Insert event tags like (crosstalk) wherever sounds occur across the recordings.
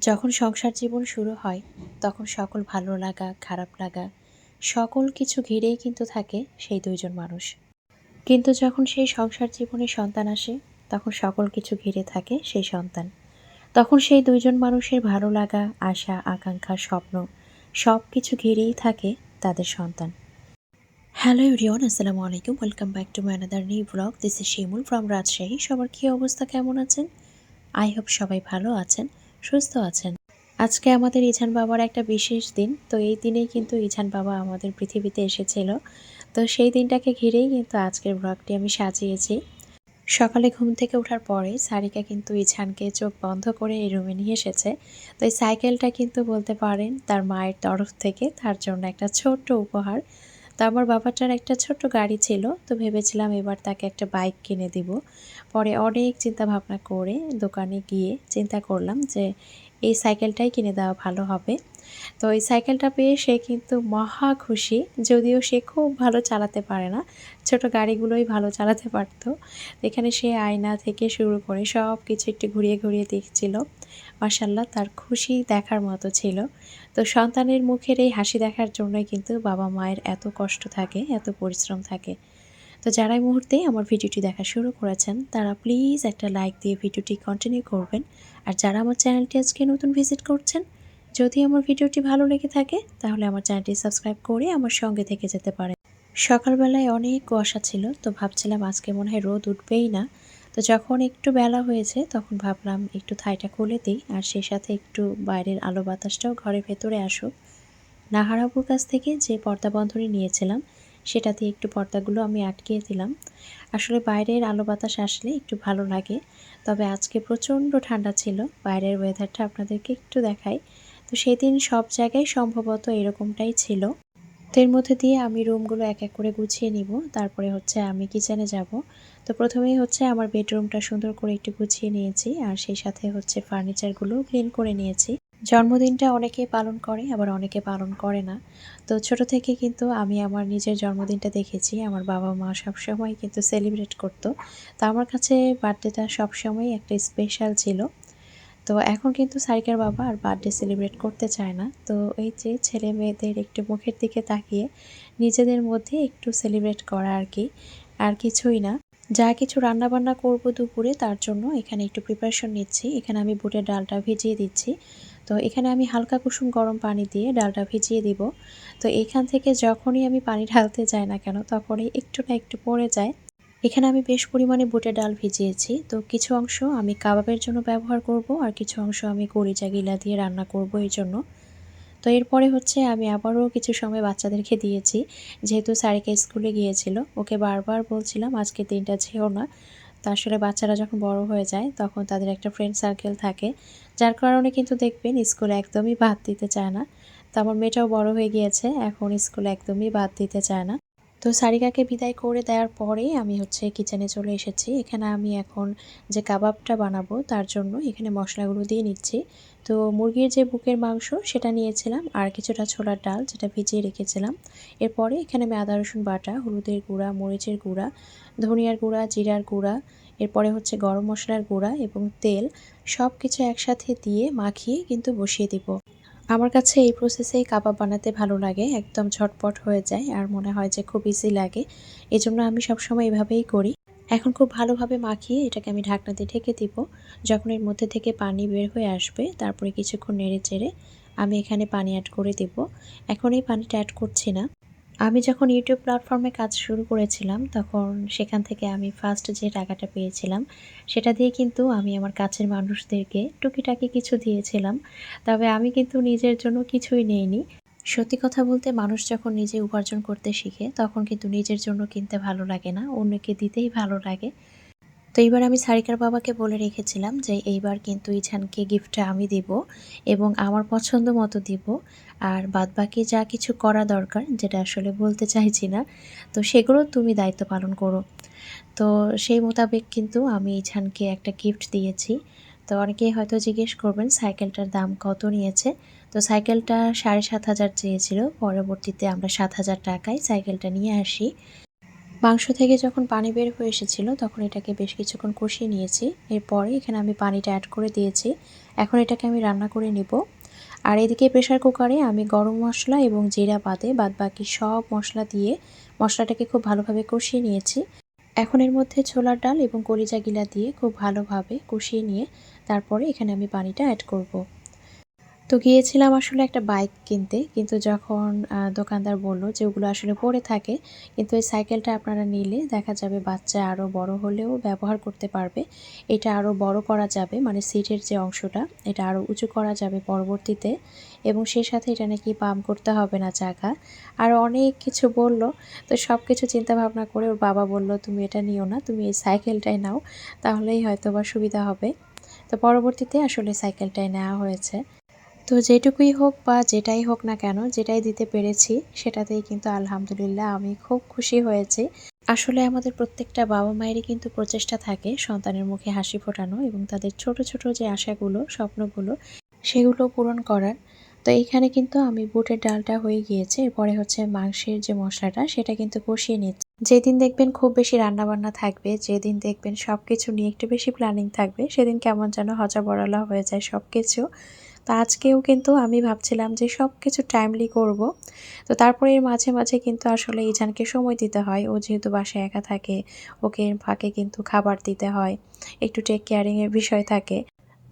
যখন সংসার জীবন শুরু হয়, তখন সকল ভালো লাগা, খারাপ লাগা, সকল কিছু ঘিরেই কিন্তু থাকে সেই দুইজন মানুষ। কিন্তু যখন সেই সংসার জীবনে সন্তান আসে, তখন সকল কিছু ঘিরে থাকে সেই সন্তান। তখন সেই দুইজন মানুষের ভালো লাগা, আশা, আকাঙ্ক্ষা, স্বপ্ন সব কিছু ঘিরেই থাকে তাদের সন্তান। হ্যালো এভরিওয়ান, আসসালামু আলাইকুম। Welcome back to my another new blog. This is Shimul from Rajshahi সবার কী অবস্থা, কেমন আছেন? আই হোপ সবাই ভালো আছেন। সুস্থ আছেন। আজকে আমাদের ইছান বাবার একটা বিশেষ দিন, তো এই দিনেই কিন্তু ইছান বাবা আমাদের পৃথিবীতে এসেছিল। তো সেই দিনটাকে ঘিরেই কিন্তু আজকের ব্লগটি আমি সাজিয়েছি। সকালে ঘুম থেকে ওঠার পরে সারিকা কিন্তু ইছানকে চোখ বন্ধ করে এই রুমে নিয়ে এসেছে। তো এই সাইকেলটা কিন্তু বলতে পারেন তার মায়ের তরফ থেকে তার জন্য একটা ছোট্ট উপহার। তো আমার বাবাটার একটা ছোট্ট গাড়ি ছিল, তো ভেবেছিলাম এবার তাকে একটা বাইক কিনে দিব। পরে অনেক চিন্তা ভাবনা করে দোকানে গিয়ে চিন্তা করলাম যে, এই সাইকেলটাই কিনে দেওয়া ভালো হবে। তো এই সাইকেলটা পেয়ে সে কিন্তু মহা খুশি। যদিও সে খুব ভালো চালাতে পারে না। ছোট গাড়িগুলোই ভালো চালাতে পারতো। এখানে সে আয়না থেকে শুরু করে সব কিছু একটু ঘুরিয়ে ঘুরিয়ে দেখছিল। মাসাল্লাহ তার খুশি দেখার মতো ছিল। তো সন্তানের মুখের এই হাসি দেখার জন্যই কিন্তু বাবা মায়ের এত কষ্ট থাকে, এত পরিশ্রম থাকে। তো যারা এই মুহূর্তে আমার ভিডিওটি দেখা শুরু করেছেন, তারা প্লিজ একটা লাইক দিয়ে ভিডিওটি কন্টিনিউ করবেন। আর যারা আমার চ্যানেলটি আজকে নতুন ভিজিট করছেন যদি আমার ভিডিওটি ভালো লেগে থাকে, তাহলে আমার চ্যানেলটি সাবস্ক্রাইব করে আমার সঙ্গে থেকে যেতে পারে সকালবেলায় অনেক কুয়াশা ছিল, তো ভাবছিলাম আজকে মনে হয় রোদ উঠবেই না। তো যখন একটু বেলা হয়েছে, তখন ভাবলাম একটু থাইটা খুলে দিই, আর সেই সাথে একটু বাইরের আলো বাতাসটাও ঘরের ভেতরে আসুক। নাহারাবুর কাছ থেকে যে পর্দা বন্ধনী নিয়েছিলাম, সেটা দিয়ে একটু পর্দাগুলো আমি আটকিয়ে দিলাম। আসলে বাইরের আলো বাতাস আসলে একটু ভালো লাগে, তবে আজকে প্রচণ্ড ঠান্ডা ছিল। বাইরের ওয়েদারটা আপনাদেরকে একটু দেখাই। তো সেদিন সব জায়গায় সম্ভবত এরকমটাই ছিল। তো এর মধ্যে দিয়ে আমি রুমগুলো এক এক করে গুছিয়ে নিব। তারপরে হচ্ছে আমি কিচেনে যাব। তো প্রথমেই হচ্ছে আমার বেডরুমটা সুন্দর করে একটু গুছিয়ে নিয়েছি। আর সেই সাথে হচ্ছে ফার্নিচারগুলো ক্লিন করে নিয়েছি। জন্মদিনটা অনেকে পালন করে, আবার অনেকে পালন করে না। তো ছোট থেকে কিন্তু আমি আমার নিজের জন্মদিনটা দেখেছি। আমার বাবা মা সবসময় কিন্তু সেলিব্রেট করতো। তো আমার কাছে বার্থডেটা সবসময় একটা স্পেশাল ছিল। তো এখন কিন্তু সারিকার বাবা আর বার্থডে সেলিব্রেট করতে চায় না। তো এই যে ছেলে মেয়েদের একটু মুখের দিকে তাকিয়ে নিজেদের মধ্যে একটু সেলিব্রেট করা আর কি, আর কিছুই না। যা কিছু রান্না বান্না করব দুপুরে তার জন্য এখানে একটু প্রিপারেশন নিচ্ছি। এখানে আমি বুটের ডালটা ভিজিয়ে দিচ্ছি। তো এখানে আমি হালকা কুসুম গরম পানি দিয়ে ডালটা ভিজিয়ে দিব। তো এখান থেকে যখনই আমি পানি ঢালতে যাই না কেন, তখনই একটু না একটু পড়ে যায়। এখানে আমি বেশ পরিমাণে বুটের ডাল ভিজিয়েছি। তো কিছু অংশ আমি কাবাবের জন্য ব্যবহার করব আর কিছু অংশ আমি করিচা গিলা দিয়ে রান্না করব এই জন্য। তো এরপরে হচ্ছে আমি আবারও কিছু সময় বাচ্চাদেরকে দিয়েছি। যেহেতু সারিকা স্কুলে গিয়েছিল, ওকে বারবার বলছিলাম, আজকে দিনটা যেও না। তো আসলে বাচ্চারা যখন বড় হয়ে যায়, তখন তাদের একটা ফ্রেন্ড সার্কেল থাকে। যার কারণে কিন্তু দেখবেন স্কুলে একদমই বাদ দিতে চায় না। তো আমার মেয়েটাও বড় হয়ে গিয়েছে, এখন স্কুলে একদমই বাদ দিতে চায় না। তো সারিকাকে বিদায় করে দেওয়ার পরে আমি হচ্ছে কিচেনে চলে এসেছি। এখানে আমি এখন যে কাবাবটা বানাবো, তার জন্য এখানে মশলাগুলো দিয়ে নিচ্ছি। তো মুরগির যে বুকের মাংস, সেটা নিয়েছিলাম আর কিছুটা ছোলার ডাল যেটা ভিজিয়ে রেখেছিলাম। এরপরে এখানে আমি আদা, রসুন বাটা, হলুদের গুঁড়া, মরিচের গুঁড়া, ধনিয়ার গুঁড়া, জিরার গুঁড়া, এরপরে হচ্ছে গরম মশলার গুঁড়া এবং তেল সব কিছু একসাথে দিয়ে মাখিয়ে কিন্তু বসিয়ে দিব। আমার কাছে এই প্রসেসেই কাবাব বানাতে ভালো লাগে, একদম ঝটপট হয়ে যায় আর মনে হয় যে খুব ইজি লাগে। এজন্য আমি সবসময় এভাবেই করি। এখন খুব ভালোভাবে মাখিয়ে এটাকে আমি ঢাকনা দিয়ে ঢেকে দিব। যখন এর মধ্যে থেকে পানি বের হয়ে আসবে, তারপরে কিছুক্ষণ নেড়ে চেড়ে আমি এখানে পানি অ্যাড করে দেব। এখন এই পানিটা অ্যাড করছি না। আমি যখন ইউটিউব প্ল্যাটফর্মে কাজ শুরু করেছিলাম, তখন সেখান থেকে আমি ফার্স্ট যে টাকাটা পেয়েছিলাম, সেটা দিয়ে কিন্তু আমি আমার কাছের মানুষদেরকে টুকিটাকি কিছু দিয়েছিলাম। তবে আমি কিন্তু নিজের জন্য কিছুই নেইনি। সত্যি কথা বলতে মানুষ যখন নিজে উপার্জন করতে শিখে, তখন কিন্তু নিজের জন্য কিনতে ভালো লাগে না, অন্যকে দিতেই ভালো লাগে। তো এইবার আমি সারিকার বাবাকে বলে রেখেছিলাম যে এইবার কিন্তু ইছানকে গিফটটা আমি দিব এবং আমার পছন্দ মতো দিব। আর বাদবাকি যা কিছু করা দরকার, যেটা আসলে বলতে চাইছি না, তো সেগুলো তুমি দায়িত্ব পালন করো। তো সেই মোতাবেক কিন্তু আমি ইছানকে একটা গিফট দিয়েছি। তো অনেকেই হয়তো জিজ্ঞেস করবেন, সাইকেলটার দাম কত নিয়েছে? তো সাইকেলটা সাড়ে সাত হাজার চেয়েছিল, পরবর্তীতে আমরা সাত হাজার টাকায় সাইকেলটা নিয়ে আসি। মাংস থেকে যখন পানি বের হয়ে এসেছিল, তখন এটাকে বেশ কিছুক্ষণ কষিয়ে নিয়েছি। এরপরে এখানে আমি পানিটা অ্যাড করে দিয়েছি। এখন এটাকে আমি রান্না করে নেব। আর এদিকে প্রেশার কুকারে আমি গরম মশলা এবং জিরা বাদে বাদ বাকি সব মশলা দিয়ে মশলাটাকে খুব ভালোভাবে কষিয়ে নিয়েছি। এখন এর মধ্যে ছোলার ডাল এবং কলিজা গিলা দিয়ে খুব ভালোভাবে কষিয়ে নিয়ে তারপরে এখানে আমি পানিটা অ্যাড করব। তো গিয়েছিলাম আসলে একটা বাইক কিনতে, কিন্তু যখন দোকানদার বলল যে ওগুলো আসলে পড়ে থাকে, কিন্তু এই সাইকেলটা আপনারা নিলে দেখা যাবে বাচ্চা আরও বড় হলেও ব্যবহার করতে পারবে। এটা আরও বড় করা যাবে মানে সিটের যে অংশটা, এটা আরও উঁচু করা যাবে পরবর্তীতে এবং সেই সাথে এটা নাকি পাম্প করতে হবে না জায়গা আর অনেক কিছু বলল, তো সব কিছু চিন্তাভাবনা করে ওর বাবা বলল, তুমি এটা নিও না, তুমি এই সাইকেলটাই নাও, তাহলেই হয়তো বা সুবিধা হবে। তো পরবর্তীতে আসলে সাইকেলটাই নেওয়া হয়েছে। তো যেটুকুই হোক বা যেটাই হোক না কেন, যেটাই দিতে পেরেছি, সেটাতেই কিন্তু আলহামদুলিল্লাহ আমি খুব খুশি হয়েছি। আসলে আমাদের প্রত্যেকটা বাবা মায়েরই কিন্তু প্রচেষ্টা থাকে সন্তানের মুখে হাসি ফোটানো এবং তাদের ছোট ছোট যে আশাগুলো, স্বপ্নগুলো, সেগুলো পূরণ করার। তো এইখানে কিন্তু আমি বুটের ডালটা হয়ে গিয়েছে, এরপরে হচ্ছে মাংসের যে মশলাটা, সেটা কিন্তু কষিয়ে নিচ্ছি। যেদিন দেখবেন খুব বেশি রান্নাবান্না থাকবে, যেদিন দেখবেন সব কিছু নিয়ে একটু বেশি প্ল্যানিং থাকবে, সেদিন কেমন যেন হজা বড়ালা হয়ে যায় সব কিছু তো আজকেও কিন্তু আমি ভাবছিলাম যে সব কিছু টাইমলি করব। তো তারপরে এর মাঝে মাঝে কিন্তু আসলে ইজানকে সময় দিতে হয়। ও যেহেতু বাসায় একা থাকে, ওকে ফাঁকে কিন্তু খাবার দিতে হয়। একটু টেক কেয়ারিংয়ের বিষয় থাকে।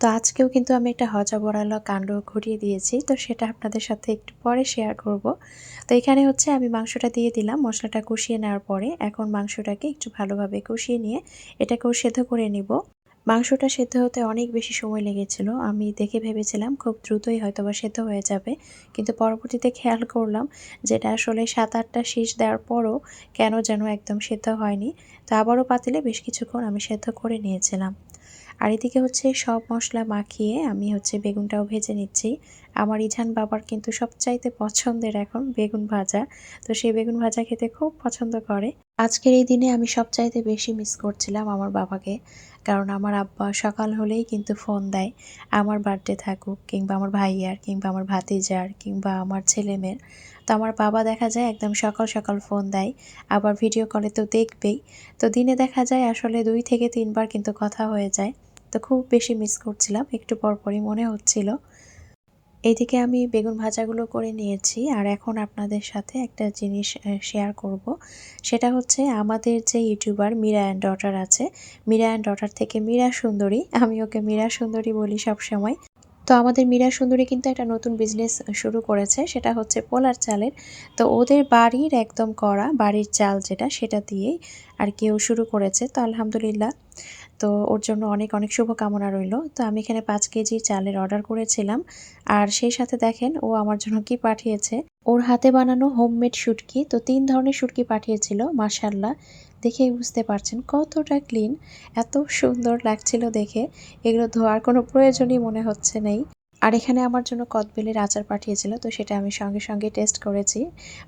তো আজকেও কিন্তু আমি একটা হজা বড়ালো কাণ্ড ঘুরিয়ে দিয়েছি। তো সেটা আপনাদের সাথে একটু পরে শেয়ার করব। তো এখানে হচ্ছে আমি মাংসটা দিয়ে দিলাম, মশলাটা কষিয়ে নেওয়ার পরে। এখন মাংসটাকে একটু ভালোভাবে কষিয়ে নিয়ে এটাকেও সেদ্ধ করে নিব। মাংসটা সেদ্ধ হতে অনেক বেশি সময় লেগেছিল। আমি দেখে ভেবেছিলাম খুব দ্রুতই হয়তো বা সেদ্ধ হয়ে যাবে। কিন্তু পরবর্তীতে খেয়াল করলাম যেটা আসলে সাত আটটা শীষ দেওয়ার পরও কেন যেন একদম সেদ্ধ হয়নি। তো আবারও পাতিলে বেশ কিছুক্ষণ আমি সেদ্ধ করে নিয়েছিলাম। আর এদিকে হচ্ছে সব মশলা মাখিয়ে আমি হচ্ছে বেগুনটাও ভেজে নিচ্ছি। আমার ইঝান বাবার কিন্তু সবচাইতে পছন্দের এখন বেগুন ভাজা। তো সেই বেগুন ভাজা খেতে খুব পছন্দ করে। আজকের এই দিনে আমি সবচাইতে বেশি মিস করছিলাম আমার বাবাকে। কারণ আমার আব্বা সকাল হলেই কিন্তু ফোন দেয়, আমার বার্থডে থাকুক কিংবা আমার ভাইয়ার কিংবা আমার ভাতিজার কিংবা আমার ছেলে মেয়ের তো আমার বাবা দেখা যায় একদম সকাল সকাল ফোন দেয়, আবার ভিডিও কলে তো দেখবেই। তো দিনে দেখা যায় আসলে দুই থেকে তিনবার কিন্তু কথা হয়ে যায়। তো খুব বেশি মিস করছিলাম, একটু পরপরই মনে হচ্ছিল। এইদিকে আমি বেগুন ভাজাগুলো করে নিয়েছি আর এখন আপনাদের সাথে একটা জিনিস শেয়ার করব। সেটা হচ্ছে আমাদের যে ইউটিউবার মীরা অ্যান্ড ডটার আছে, মীরা অ্যান্ড ডটার থেকে মীরা সুন্দরী, আমি ওকে মীরা সুন্দরী বলি সব সময় তো আমাদের মীরা সুন্দরী কিন্তু একটা নতুন বিজনেস শুরু করেছে, সেটা হচ্ছে পোলার চালের। তো ওদের বাড়ির একদম করা বাড়ির চাল যেটা, সেটা দিয়েই আর কেউ শুরু করেছে, তো আলহামদুলিল্লাহ। তো ওর জন্য অনেক অনেক শুভকামনা রইল। তো আমি এখানে পাঁচ কেজি চালের অর্ডার করেছিলাম। আর সেই সাথে দেখেন, ও আমার জন্য কি পাঠিয়েছে। ওর হাতে বানানো হোমমেড শুটকি, তো তিন ধরনের শুটকি পাঠিয়েছিল মাসাল্লাহ দেখেই বুঝতে পারছেন কতটা ক্লিন, এত সুন্দর লাগছিল দেখে। এগুলো ধোয়ার কোনো প্রয়োজনই মনে হচ্ছে নেই। আর এখানে আমার জন্য কদবেলের আচার পাঠিয়েছিল, তো সেটা আমি সঙ্গে সঙ্গে টেস্ট করেছি।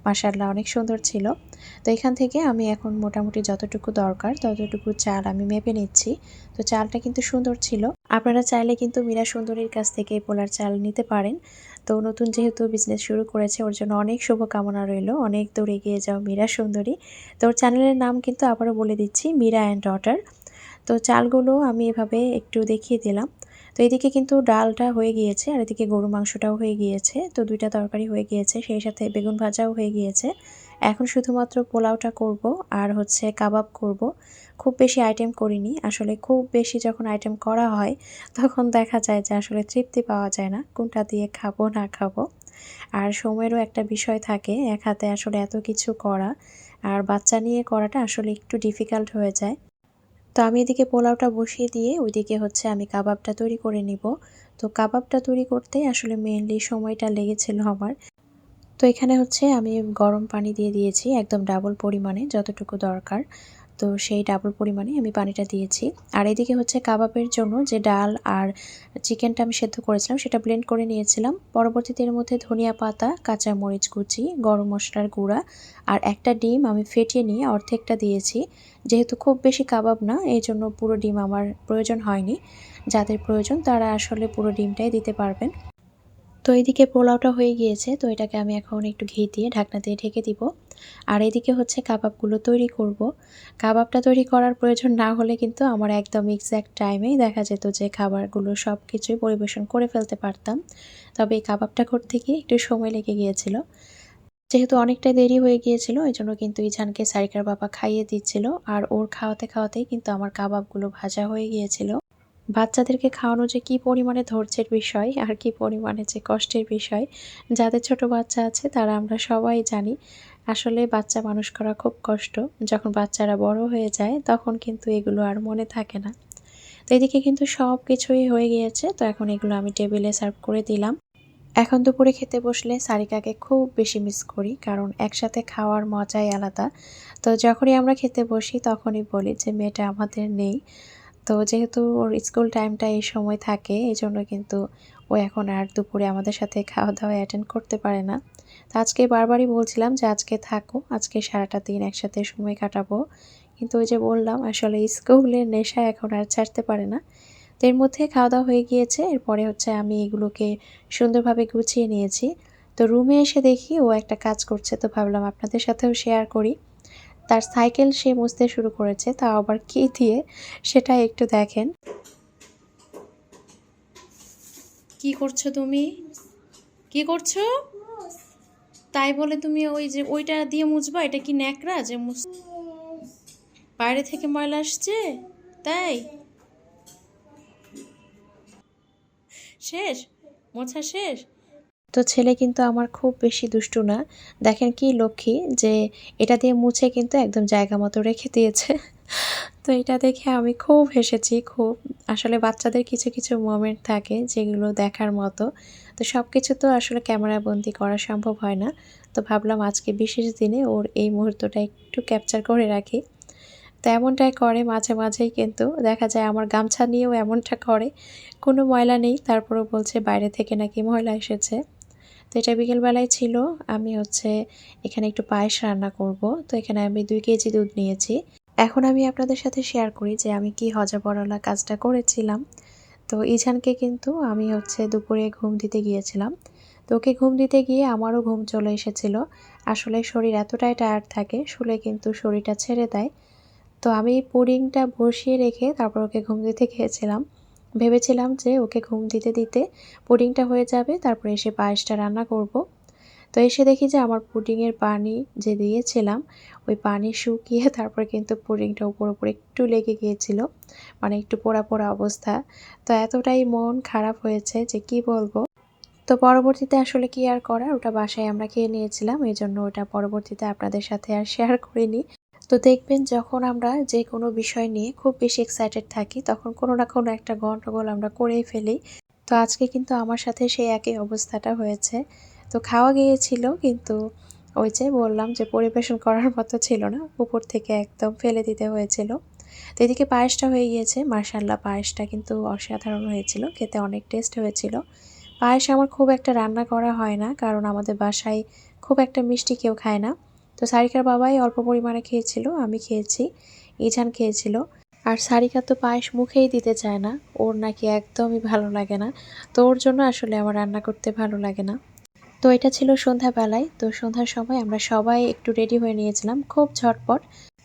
মাসাল্লাহ অনেক সুন্দর ছিল। তো এখান থেকে আমি এখন মোটামুটি যতটুকু দরকার, ততটুকু চাল আমি মেপে নিচ্ছি। তো চালটা কিন্তু সুন্দর ছিল। আপনারা চাইলে কিন্তু মীরা সুন্দরীর কাছ থেকে পোলার চাল নিতে পারেন। তো নতুন যেহেতু বিজনেস শুরু করেছে, ওর জন্য অনেক শুভকামনা রইল। অনেক দূর এগিয়ে যাও মীরা সুন্দরী। তো ওর চ্যানেলের নাম কিন্তু আবারও বলে দিচ্ছি, মীরা অ্যান্ড ডটার তো চালগুলো আমি এভাবে একটু দেখিয়ে দিলাম। তো এদিকে কিন্তু ডালটা হয়ে গিয়েছে আর এদিকে গরু মাংসটাও হয়ে গিয়েছে। তো দুইটা তরকারি হয়ে গিয়েছে, সেই সাথে বেগুন ভাজাও হয়ে গিয়েছে। এখন শুধুমাত্র পোলাওটা করব আর হচ্ছে কাবাব করব। খুব বেশি আইটেম করিনি, আসলে খুব বেশি যখন আইটেম করা হয়, তখন দেখা যায় যে আসলে তৃপ্তি পাওয়া যায় না, কোনটা দিয়ে খাব, না খাব। আর সময়েরও একটা বিষয় থাকে, এক হাতে আসলে এত কিছু করা, আর বাচ্চা নিয়ে করাটা আসলে একটু ডিফিকাল্ট হয়ে যায়। তো আমি এদিকে পোলাওটা বসিয়ে দিয়ে ওইদিকে হচ্ছে আমি কাবাবটা তৈরি করে নিব। তো কাবাবটা তৈরি করতে আসলে মেনলি সময়টা লেগেছিল আমার। তো এখানে হচ্ছে আমি গরম পানি দিয়ে দিয়েছি একদম ডাবল পরিমাণে যতটুকু দরকার। তো সেই ডাবল পরিমাণে আমি পানিটা দিয়েছি। আর এদিকে হচ্ছে কাবাবের জন্য যে ডাল আর চিকেনটা আমি সেদ্ধ করেছিলাম, সেটা ব্লেন্ড করে নিয়েছিলাম। পরবর্তীতে এর মধ্যে ধনিয়া পাতা, কাঁচা মরিচ কুচি, গরম মশলার গুঁড়া আর একটা ডিম আমি ফেটিয়ে নিয়ে অর্ধেকটা দিয়েছি। যেহেতু খুব বেশি কাবাব না, এই জন্য পুরো ডিম আমার প্রয়োজন হয়নি। যাদের প্রয়োজন তারা আসলে পুরো ডিমটাই দিতে পারবেন। তো এইদিকে পোলাওটা হয়ে গিয়েছে, তো এটাকে আমি এখন একটু ঘি দিয়ে ঢাকনা দিয়ে ঢেকে দিব। আর এদিকে হচ্ছে কাবাবগুলো তৈরি করব। কাবাবটা তৈরি করার প্রয়োজন না হলে কিন্তু আমার একদম এক্স্যাক্ট টাইমেই দেখা যেত যে খাবারগুলো সব কিছুই পরিবেশন করে ফেলতে পারতাম। তবে এই কাবাবটা করতে গিয়ে একটু সময় লেগে গিয়েছিল। যেহেতু অনেকটা দেরি হয়ে গিয়েছিল, এই জন্য কিন্তু ইজানকে সারিকার বাবা খাইয়ে দিচ্ছিল আর ওর খাওয়াতে খাওয়াতেই কিন্তু আমার কাবাবগুলো ভাজা হয়ে গিয়েছিল। বাচ্চাদেরকে খাওয়ানো যে কি পরিমাণে ধৈর্যের বিষয় আর কি পরিমাণে যে কষ্টের বিষয়, যাদের ছোট বাচ্চা আছে তারা আমরা সবাই জানি। আসলে বাচ্চা মানুষ করা খুব কষ্ট। যখন বাচ্চারা বড় হয়ে যায়, তখন কিন্তু এগুলো আর মনে থাকে না। তো এদিকে কিন্তু সব কিছুই হয়ে গিয়েছে, তো এখন এগুলো আমি টেবিলে সার্ভ করে দিলাম। এখন দুপুরে খেতে বসলে সারিকাকে খুব বেশি মিস করি, কারণ একসাথে খাওয়ার মজাই আলাদা। তো যখনই আমরা খেতে বসি, তখনই বলি যে, মেয়েটা আমাদের নেই। তো যেহেতু ওর স্কুল টাইমটা এই সময় থাকে এই জন্য কিন্তু ও এখন আর দুপুরে আমাদের সাথে খাওয়া দাওয়া অ্যাটেন্ড করতে পারে না। তো আজকে বারবারই বলছিলাম যে আজকে থাকো, আজকে সারাটা দিন একসাথে সময় কাটাবো। কিন্তু ওই যে বললাম, আসলে স্কুলের নেশা এখন আর ছাড়তে পারে না। তো এর মধ্যে খাওয়া দাওয়া হয়ে গিয়েছে, এরপরে হচ্ছে আমি এগুলোকে সুন্দরভাবে গুছিয়ে নিয়েছি। তো রুমে এসে দেখি ও একটা কাজ করছে, তো ভাবলাম আপনাদের সাথেও শেয়ার করি। তার সাইকেল সে মুছতে শুরু করেছে, তা আবার কী দিয়ে সেটা একটু দেখেন। কি করছ তুমি? কি করছ? তাই বলে তুমি ওই যে ওইটা দিয়ে মুছবা, এটা কি ন্যাকড়া যে মুছ বাইরে থেকে ময়লা আসছে? তাই? শেষ? মোছা শেষ? তো ছেলে কিন্তু আমার খুব বেশি দুষ্টু না। দেখেন কি লক্ষ্মী, যে এটা দিয়ে মুছে কিন্তু একদম জায়গা মতো রেখে দিয়েছে। তো এটা দেখে আমি খুব হেসেছি, খুব, আসলে বাচ্চাদের কিছু কিছু মোমেন্ট থাকে যেগুলো দেখার মতো। তো সব কিছু তো আসলে ক্যামেরা বন্দি করা সম্ভব হয় না। তো ভাবলাম আজকে বিশেষ দিনে ওর এই মুহূর্তটা একটু ক্যাপচার করে রাখি। তো এমনটাই করে মাঝে মাঝেই কিন্তু দেখা যায় আমার গামছা নিয়েও এমনটা করে। কোনো ময়লা নেই, তারপরেও বলছে বাইরে থেকে নাকি ময়লা এসেছে। তো এটা বিকেলবেলায় ছিল, আমি হচ্ছে এখানে একটু পায়েস রান্না করব। তো এখানে আমি দুই কেজি দুধ নিয়েছি। এখন আমি আপনাদের সাথে শেয়ার করি যে আমি কি হজা পড়ালা কাজটা করেছিলাম। তো ইঝানকে কিন্তু আমি হচ্ছে দুপুরে ঘুম দিতে গিয়েছিলাম। তো ওকে ঘুম দিতে গিয়ে আমারও ঘুম চলে এসেছিল। আসলে শরীর এতটাই টায়ার্ড থাকে, শুলে কিন্তু শরীরটা ছেড়ে দেয়। তো আমি পুডিংটা বসিয়ে রেখে তারপর ওকে ঘুম দিতে খেয়েছিলাম ভেবেছিলাম যে ওকে ঘুম দিতে দিতে পুডিংটা হয়ে যাবে, তারপরে এসে পায়েসটা রান্না করব। তো এসে দেখি যে আমার পুডিংয়ের পানি যে দিয়েছিলাম, ওই পানি শুকিয়ে (laughs) তারপর কিন্তু পুডিংটা উপর উপর একটু লেগে গিয়েছিল মানে একটু পোড়া পোড়া অবস্থা। তো এতটাই মন খারাপ হয়েছে যে কি বলব। তো পরবর্তীতে আসলে কি আর করার? ওটা বাসায় আমরা খেয়ে নিয়েছিলাম এই জন্য ওটা পরবর্তীতে আপনাদের সাথে আর শেয়ার করিনি। তো দেখবেন যখন আমরা যে কোনো বিষয় নিয়ে খুব বেশি এক্সাইটেড থাকি, তখন কোনো না কোনো একটা গন্ডগোল আমরা করেই ফেলি। তো আজকে কিন্তু আমার সাথে সেই একই অবস্থাটা হয়েছে। তো খাওয়া গিয়েছিল, কিন্তু ওই যে বললাম যে পরিবেশন করার মতো ছিল না, উপর থেকে একদম ফেলে দিতে হয়েছিল। তো এদিকে পায়েসটা হয়ে গিয়েছে মার্শাল্লাহ পায়েসটা কিন্তু অসাধারণ হয়েছিল, খেতে অনেক টেস্ট হয়েছিল। পায়েস আমার খুব একটা রান্না করা হয় না, কারণ আমাদের বাসায় খুব একটা মিষ্টি কেউ খায় না। তো সারিকার বাবাই অল্প পরিমাণে খেয়েছিল, আমি খেয়েছি ইজান খেয়েছিল। আর সারিকা তো পায়েস মুখেই দিতে চায় না, ওর নাকি একদমই ভালো লাগে না। তো ওর জন্য আসলে আমার রান্না করতে ভালো লাগে না। তো এটা ছিল সন্ধ্যাবেলায়। তো সন্ধ্যার সময় আমরা সবাই একটু রেডি হয়ে নিয়েছিলাম। খুব ঝটপট।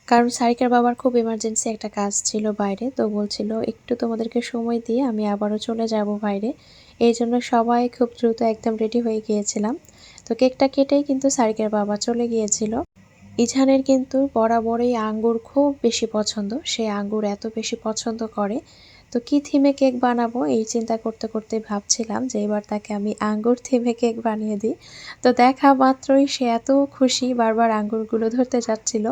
কারণ সারিকার বাবার খুব এমার্জেন্সি একটা কাজ ছিল বাইরে। তো বলছিল, একটু তোমাদেরকে সময় দিয়ে আমি আবারও চলে যাব বাইরে। এই জন্য সবাই খুব দ্রুত একদম রেডি হয়ে গিয়েছিলাম। তো কেকটা কেটেই কিন্তু সারিকার বাবা চলে গিয়েছিল। ইঝানের কিন্তু বরাবরই আঙ্গুর খুব বেশি পছন্দ। সে আঙ্গুর এত বেশি পছন্দ করে তো কি থিমে কেক বানাবো? এই চিন্তা করতে করতে ভাবছিলাম যে এবার তাকে আমি আঙ্গুর থিমে কেক বানিয়ে দিই। তো দেখা মাত্রই সে এত খুশি, বারবার আঙ্গুরগুলো ধরতে যাচ্ছিল।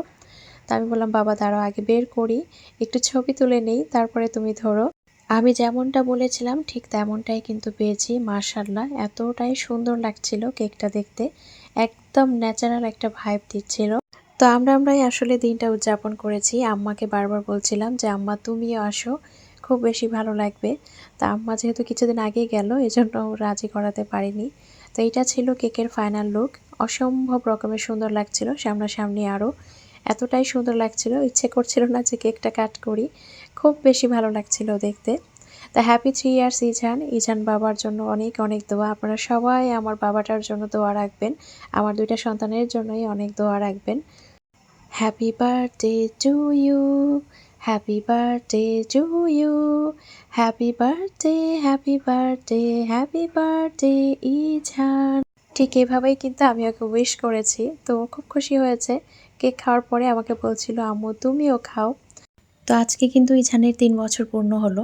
তা আমি বললাম, বাবা, দাঁড়াও, আগে বের করি। একটু ছবি তুলে নেই, তারপরে তুমি ধরো। আমি যেমনটা বলেছিলাম, ঠিক তেমনটাই কিন্তু পেয়েছি মার্শাল্লাহ এতটাই সুন্দর লাগছিল কেকটা দেখতে। একদম ন্যাচারাল একটা ভাইব দিচ্ছিল। তো আমরা আমরাই আসলে দিনটা উদযাপন করেছি। আম্মাকে বারবার বলছিলাম যে, আম্মা, তুমিও আসো। খুব বেশি ভালো লাগবে। তা আম্মা যেহেতু কিছুদিন আগেই গেল, এজন্য রাজি করাতে পারিনি। তো এটা ছিল কেকের ফাইনাল লুক অসম্ভব রকমের সুন্দর লাগছিল, সামনাসামনি আরও এতটাই সুন্দর লাগছিল, ইচ্ছে করছিল না যে কেকটা কাট করি। খুব বেশি ভালো লাগছিল দেখতে। তা happy three years Izan. Izan বাবার জন্য অনেক অনেক দোয়া। আপনারা সবাই আমার বাবাটার জন্য দোয়া রাখবেন। আমার দুইটা সন্তানের জন্যই অনেক দোয়া রাখবেন। Happy birthday to you happy birthday to you happy birthday happy birthday happy birthday Izan ঠিক এভাবেই কিন্তু আমি ওকে উইশ করেছি। তো খুব খুশি হয়েছে। কেক খাওয়ার পরে আমাকে বলছিল, আম্মু, তুমিও খাও। তো আজকে কিন্তু ইঝানের তিন বছর পূর্ণ হলো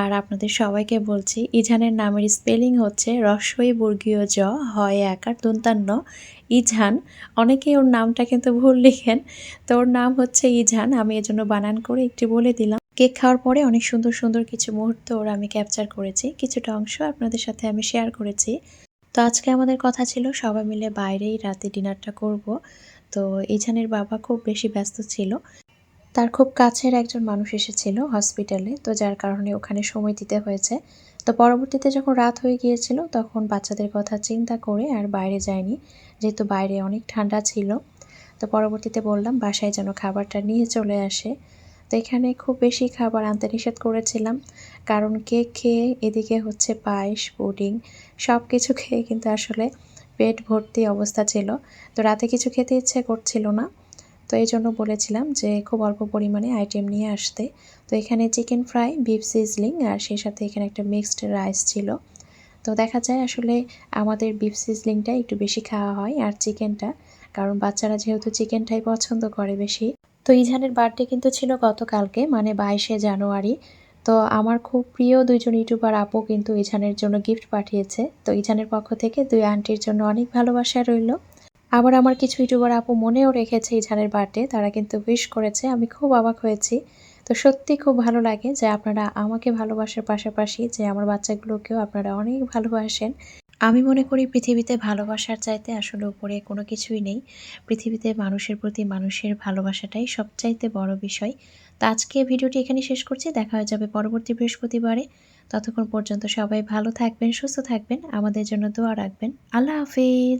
আর আপনাদের সবাইকে বলছি, ইঝানের নামের স্পেলিং হচ্ছে রস্বই বর্গীয় জ, হয় একার দন্তান্ন, ইঝান। অনেকেই ওর নামটা কিন্তু ভুল লিখেন, তো ওর নাম হচ্ছে ইঝান। আমি এজন্য বানান করে একটু বলে দিলাম। কেক খাওয়ার পরে অনেক সুন্দর সুন্দর কিছু মুহূর্ত ওর আমি ক্যাপচার করেছি, কিছুটা অংশ আপনাদের সাথে আমি শেয়ার করেছি। তো আজকে আমাদের কথা ছিল সবাই মিলে বাইরেই রাতে ডিনারটা করব। তো ইঝানের বাবা খুব বেশি ব্যস্ত ছিল। তার খুব কাছের একজন মানুষ এসেছিল হসপিটালে, তো যার কারণে ওখানে সময় দিতে হয়েছে। তো পরবর্তীতে যখন রাত হয়ে গিয়েছিল, তখন বাচ্চাদের কথা চিন্তা করে আর বাইরে যায়নি, যেহেতু বাইরে অনেক ঠান্ডা ছিল। তো পরবর্তীতে বললাম, বাসায় যেন খাবারটা নিয়ে চলে আসে। তো এখানে খুব বেশি খাবার আনতে নিষেধ করেছিলাম, কারণ কেক খেয়ে এদিকে হচ্ছে পায়েস, পুডিং সব কিছু খেয়ে কিন্তু আসলে পেট ভর্তি অবস্থা ছিল। তো রাতে কিছু খেতে ইচ্ছে করছিল না। তো এই জন্য বলেছিলাম যে খুব অল্প পরিমাণে আইটেম নিয়ে আসতে। তো এখানে চিকেন ফ্রাই বিফ সিজলিং আর সেই সাথে এখানে একটা মিক্সড রাইস ছিল। তো দেখা যায় আসলে আমাদের বিফ সিজলিংটা একটু বেশি খাওয়া হয় আর চিকেনটা কারণ বাচ্চারা যেহেতু চিকেনটাই পছন্দ করে বেশি। তো ইজানের বার্থডে কিন্তু ছিল গতকালকে মানে বাইশে জানুয়ারি। তো আমার খুব প্রিয় দুইজন ইউটিউবার আপু কিন্তু ইজানের জন্য গিফট পাঠিয়েছে। তো ইজানের পক্ষ থেকে দুই আন্টির জন্য অনেক ভালোবাসা রইল। আবার আমার কিছু ইউটিউবার আপু মনেও রেখেছে ইজানের বার্থডে তারা কিন্তু উইশ করেছে। আমি খুব অবাক হয়েছি। তো সত্যি খুব ভালো লাগে যে আপনারা আমাকে ভালোবাসার পাশাপাশি যে আমার বাচ্চাগুলোকেও আপনারা অনেক ভালোবাসেন। আমি মনে করি পৃথিবীতে ভালোবাসার চাইতে আসলে উপরে কোনো কিছুই নেই। পৃথিবীতে মানুষের প্রতি মানুষের ভালোবাসাটাই সবচাইতে বড় বিষয়। তো আজকে ভিডিওটি এখানে শেষ করছি। দেখা হয়ে যাবে পরবর্তী বৃহস্পতিবারে। ততক্ষণ পর্যন্ত সবাই ভালো থাকবেন, সুস্থ থাকবেন। আমাদের জন্য দোয়া রাখবেন। আল্লাহ হাফিজ।